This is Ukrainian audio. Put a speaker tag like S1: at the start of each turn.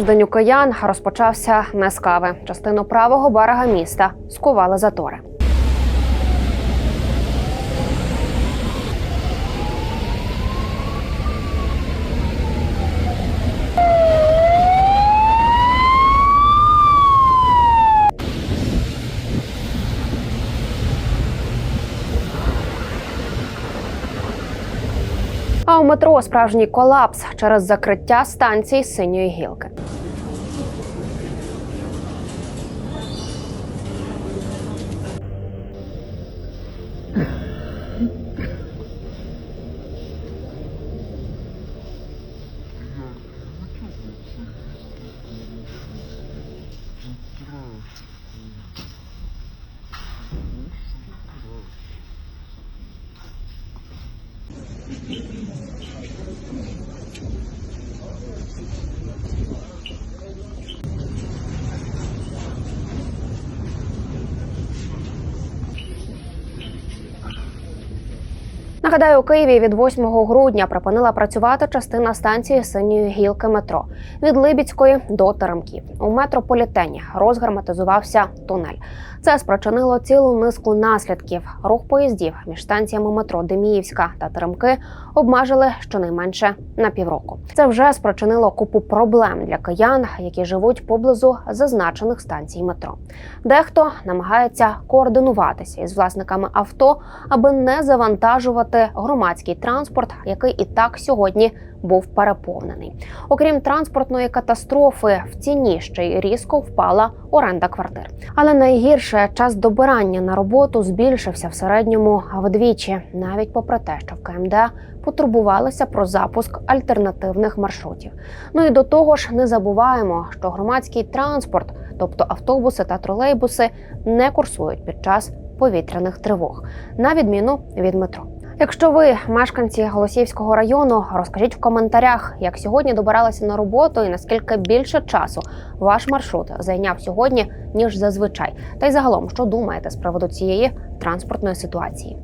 S1: Тиждень у киян розпочався не з кави. Частину правого берега міста скували затори. А у метро справжній колапс через закриття станції синьої гілки. Нагадаю, у Києві від 8 грудня припинила працювати частина станції синьої гілки метро від Либідської до Теремків. У метрополітені розгерметизувався тунель. Це спричинило цілу низку наслідків. Рух поїздів між станціями метро Деміївська та Теремки обмежили щонайменше на півроку. Це вже спричинило купу проблем для киян, які живуть поблизу зазначених станцій метро. Дехто намагається координуватися із власниками авто, аби не завантажувати громадський транспорт, який і так сьогодні був переповнений. Окрім транспортної катастрофи, в ціні ще й різко впала оренда квартир. Але найгірше час добирання на роботу збільшився в середньому вдвічі, навіть попри те, що в КМД потурбувалися про запуск альтернативних маршрутів. Ну і до того ж, не забуваємо, що громадський транспорт, тобто автобуси та тролейбуси, не курсують під час повітряних тривог, на відміну від метро. Якщо ви мешканці Голосіївського району, розкажіть в коментарях, як сьогодні добиралися на роботу і наскільки більше часу ваш маршрут зайняв сьогодні ніж зазвичай. Та й загалом, що думаєте з приводу цієї транспортної ситуації?